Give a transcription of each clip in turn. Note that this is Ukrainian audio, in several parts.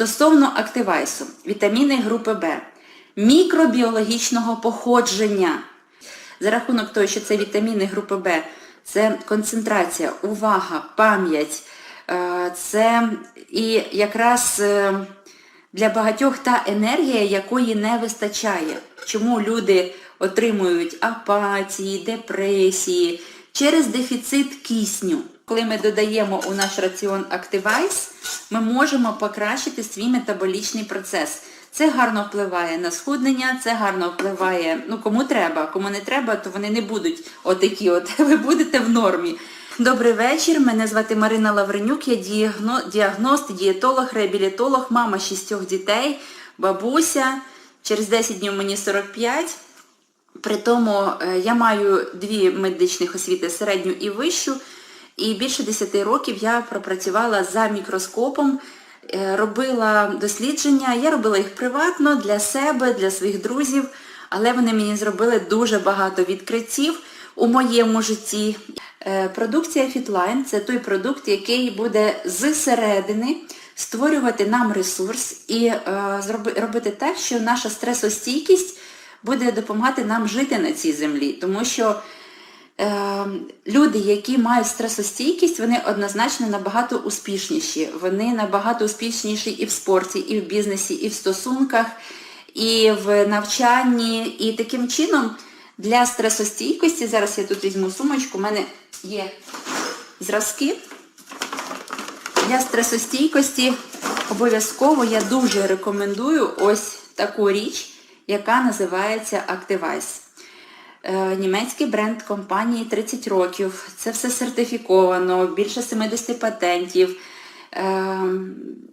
Стосовно активайсу, вітаміни групи Б, мікробіологічного походження. За рахунок того, що це вітаміни групи Б, це концентрація, увага, пам'ять, е, це і якраз е, для багатьох та енергія, якої не вистачає. Чому люди отримують апатії, депресії через дефіцит кисню. Коли ми додаємо у наш раціон Activise, ми можемо покращити свій метаболічний процес. Це гарно впливає на схуднення, це гарно впливає, ну кому треба, кому не треба, то вони не будуть отакі, от ви будете в нормі. Добрий вечір, мене звати Марина Лавренюк, я діагност, дієтолог, реабілітолог, мама шістьох дітей, бабуся. Через 10 днів мені 45. При тому е, я маю дві медичних освіти середню і вищу, і більше 10 років я пропрацювала за мікроскопом, е, робила дослідження, я робила їх приватно для себе, для своїх друзів, але вони мені зробили дуже багато відкриттів у моєму житті. Е, Продукція Fitline – це той продукт, який буде зсередини створювати нам ресурс і е, робити так, що наша стресостійкість буде допомагати нам жити на цій землі. Тому що люди, які мають стресостійкість, вони однозначно набагато успішніші. Вони набагато успішніші і в спорті, і в бізнесі, і в стосунках, і в навчанні. І таким чином для стресостійкості, зараз я тут візьму сумочку, у мене є зразки. Для стресостійкості обов'язково я дуже рекомендую ось таку річ, яка називається Activise. Е, Німецький бренд компанії 30 років. Це все сертифіковано, більше 70 патентів. Е,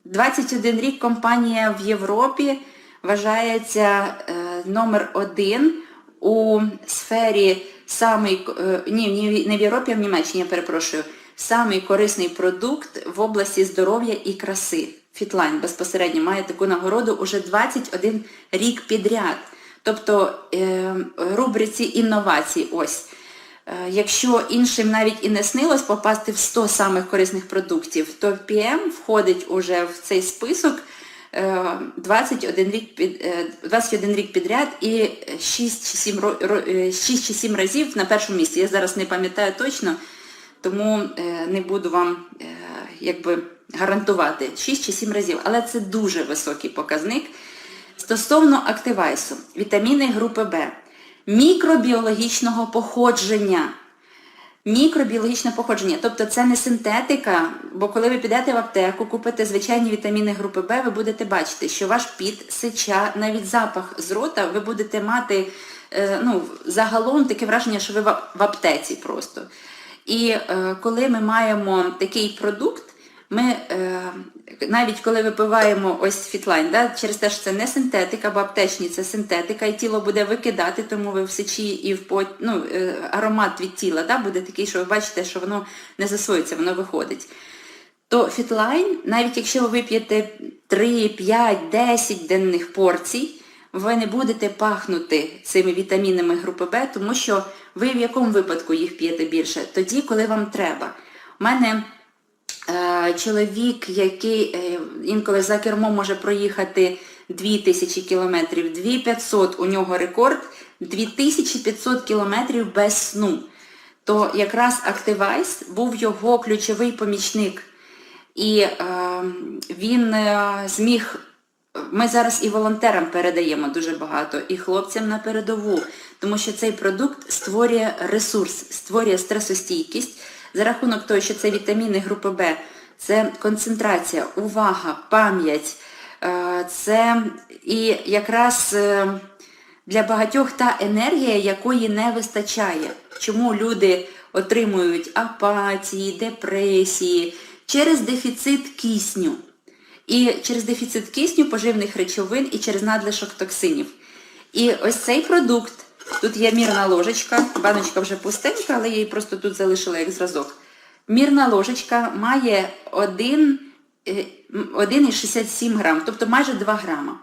21 рік компанія в Європі вважається е, номер один у сфері самий, е, ні, не в Європі, а в Німеччині, я перепрошую, самий корисний продукт в області здоров'я і краси. Фітлайн безпосередньо має таку нагороду уже 21 рік підряд. Тобто е, рубриці інновацій ось. Е, Якщо іншим навіть і не снилось попасти в 100 самих корисних продуктів, то PM входить уже в цей список е, 21 рік, е, 21 рік підряд і 6 чи 7, ро- ро- е, 6 чи 7 разів на першому місці. Я зараз не пам'ятаю точно, тому не буду вам якби гарантувати 6 чи 7 разів, але це дуже високий показник. Стосовно активайсу, вітаміни групи Б, мікробіологічного походження. Мікробіологічне походження, тобто це не синтетика, бо коли ви підете в аптеку, купите звичайні вітаміни групи Б, ви будете бачити, що ваш піт, сеча, навіть запах з рота, ви будете мати е, ну, загалом таке враження, що ви в аптеці просто. І е, коли ми маємо такий продукт, ми е, навіть коли випиваємо ось фітлайн, да, через те, що це не синтетика, бо аптечні це синтетика, і тіло буде викидати, тому ви в сечі і в пот, ну, е, аромат від тіла да, буде такий, що ви бачите, що воно не засвоюється, воно виходить. То фітлайн, навіть якщо ви вип'єте 3, 5, 10 денних порцій, ви не будете пахнути цими вітамінами групи Б, тому що ви в якому випадку їх п'єте більше? Тоді, коли вам треба. У мене чоловік, який е, інколи за кермом може проїхати 2000 кілометрів, 2500 у нього рекорд, 2500 кілометрів без сну. То якраз Activise був його ключовий помічник. І е, він е, зміг, ми зараз і волонтерам передаємо дуже багато, і хлопцям на передову, тому що цей продукт створює ресурс, створює стресостійкість за рахунок того, що це вітаміни групи Б, це концентрація, увага, пам'ять, е, це і якраз е, для багатьох та енергія, якої не вистачає. Чому люди отримують апатії, депресії через дефіцит кисню. І через дефіцит кисню, поживних речовин і через надлишок токсинів. І ось цей продукт, тут є мірна ложечка, баночка вже пустенька, але я її просто тут залишила як зразок. Мірна ложечка має 1, е, 1,67 грам, тобто майже 2 грама.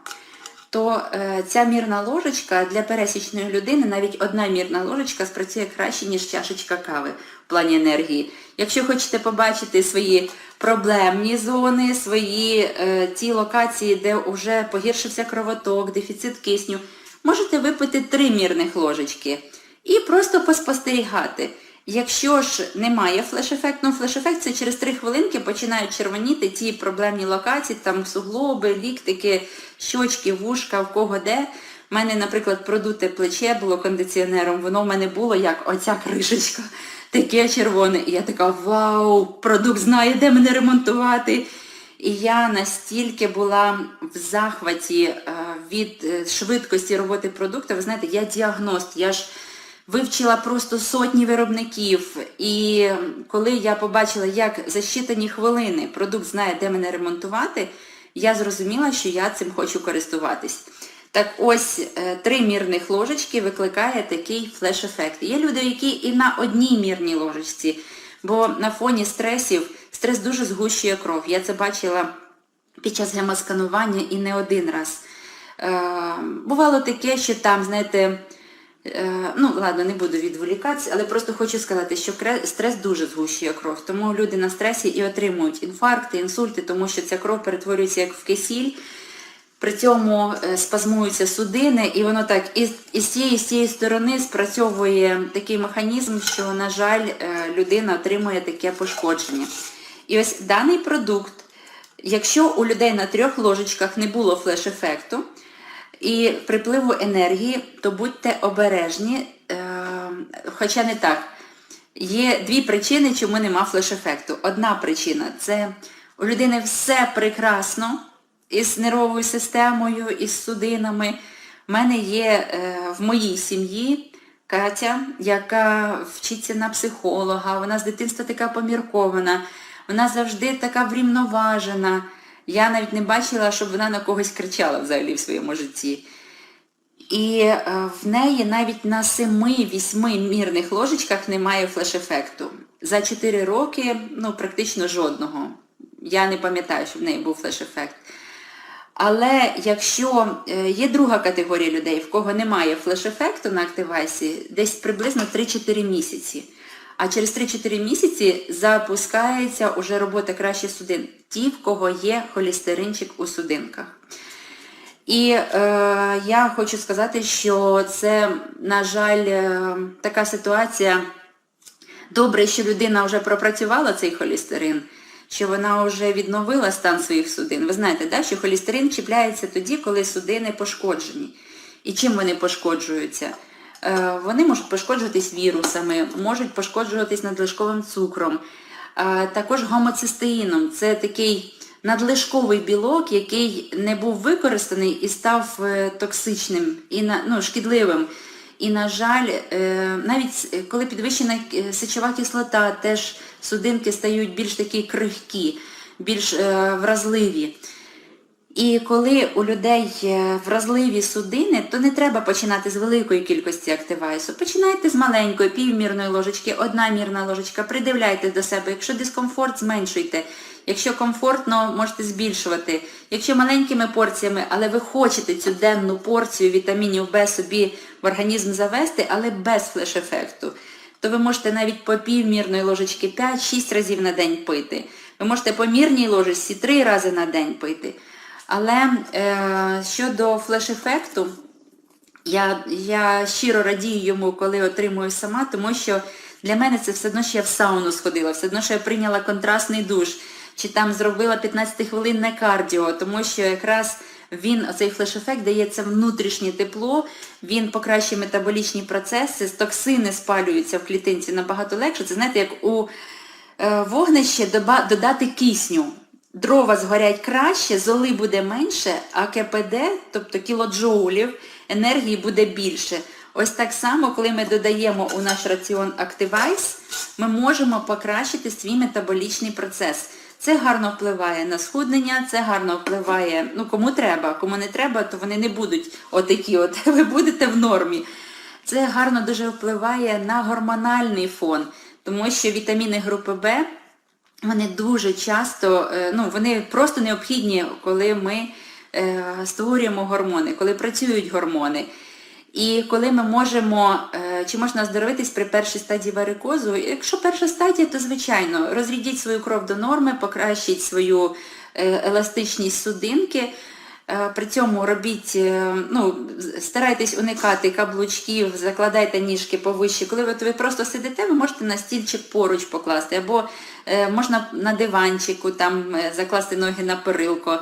то е, ця мірна ложечка для пересічної людини, навіть одна мірна ложечка спрацює краще, ніж чашечка кави в плані енергії. Якщо хочете побачити свої проблемні зони, свої е, ті локації, де вже погіршився кровоток, дефіцит кисню, можете випити три мірних ложечки і просто поспостерігати. Якщо ж немає флеш-ефекту, ну флеш-ефект це через 3 хвилинки починають червоніти ті проблемні локації, там суглоби, ліктики, щочки, вушка, в кого де. У мене, наприклад, продуте плече було кондиціонером, воно в мене було як оця кришечка, таке червоне. І я така, вау, продукт знає, де мене ремонтувати. І я настільки була в захваті е, від е, швидкості роботи продукту. Ви знаєте, я діагност, я ж вивчила просто сотні виробників. І коли я побачила, як за щитані хвилини продукт знає, де мене ремонтувати, я зрозуміла, що я цим хочу користуватись. Так ось е, три мірних ложечки викликає такий флеш-ефект. Є люди, які і на одній мірній ложечці, бо на фоні стресів стрес дуже згущує кров. Я це бачила під час гемосканування і не один раз. Е, бувало таке, що там, знаєте, е, ну ладно, не буду відволікатися, але просто хочу сказати, що стрес дуже згущує кров. Тому люди на стресі і отримують інфаркти, інсульти, тому що ця кров перетворюється як в кисіль. При цьому е, спазмуються судини, і воно так і, і цієї з цієї сторони спрацьовує такий механізм, що, на жаль, людина отримує таке пошкодження. І ось даний продукт, якщо у людей на трьох ложечках не було флеш-ефекту і припливу енергії, то будьте обережні, е, хоча не так. Є дві причини, чому нема флеш-ефекту. Одна причина це у людини все прекрасно із нервовою системою, із судинами. У мене є е, в моїй сім'ї Катя, яка вчиться на психолога, вона з дитинства така поміркована, вона завжди така врівноважена. Я навіть не бачила, щоб вона на когось кричала взагалі в своєму житті. І е, в неї навіть на 7-8 мірних ложечках немає флеш-ефекту. За 4 роки ну, практично жодного. Я не пам'ятаю, що в неї був флеш-ефект. Але якщо е, є друга категорія людей, в кого немає флеш-ефекту на активайсі, десь приблизно 3-4 місяці. А через 3-4 місяці запускається уже робота краще судин. Ті, в кого є холістеринчик у судинках. І е, я хочу сказати, що це, на жаль, е, така ситуація. Добре, що людина вже пропрацювала цей холістерин, що вона вже відновила стан своїх судин. Ви знаєте, да, що холістерин чіпляється тоді, коли судини пошкоджені. І чим вони пошкоджуються? Е, Вони можуть пошкоджуватись вірусами, можуть пошкоджуватись надлишковим цукром, е, також гомоцистеїном. Це такий надлишковий білок, який не був використаний і став е, токсичним і ну, шкідливим. І, на жаль, навіть коли підвищена сечова кислота, теж судинки стають більш такі крихкі, більш вразливі. І коли у людей вразливі судини, то не треба починати з великої кількості активайсу. Починайте з маленької, півмірної ложечки, одна мірна ложечка, придивляйте до себе. Якщо дискомфорт, зменшуйте. Якщо комфортно, можете збільшувати. Якщо маленькими порціями, але ви хочете цю денну порцію вітамінів В собі в організм завести, але без флеш-ефекту, то ви можете навіть по півмірної ложечки 5-6 разів на день пити. Ви можете по мірній ложечці 3 рази на день пити. Але е, щодо флеш-ефекту, я, я щиро радію йому, коли отримую сама, тому що для мене це все одно, що я в сауну сходила, все одно, що я прийняла контрастний душ, чи там зробила 15 хвилинне кардіо, тому що якраз він, оцей флеш-ефект, дає це внутрішнє тепло, він покращує метаболічні процеси, токсини спалюються в клітинці набагато легше. Це знаєте, як у е, вогнище додати кисню. Дрова згорять краще, золи буде менше, а КПД, тобто кілоджоулів, енергії буде більше. Ось так само, коли ми додаємо у наш раціон Activize, ми можемо покращити свій метаболічний процес. Це гарно впливає на схуднення, це гарно впливає, ну кому треба, кому не треба, то вони не будуть отакі, от ви будете в нормі. Це гарно дуже впливає на гормональний фон, тому що вітаміни групи В вони дуже часто, е, ну, вони просто необхідні, коли ми е, створюємо гормони, коли працюють гормони. І коли ми можемо, е, чи можна оздоровитись при першій стадії варикозу, якщо перша стадія, то звичайно розрідіть свою кров до норми, покращіть свою еластичність судинки. Е, При цьому робіть, е, ну, старайтесь уникати каблучків, закладайте ніжки повище. Коли ви, просто сидите, ви можете на стільчик поруч покласти, або е, можна на диванчику там закласти ноги на перилко.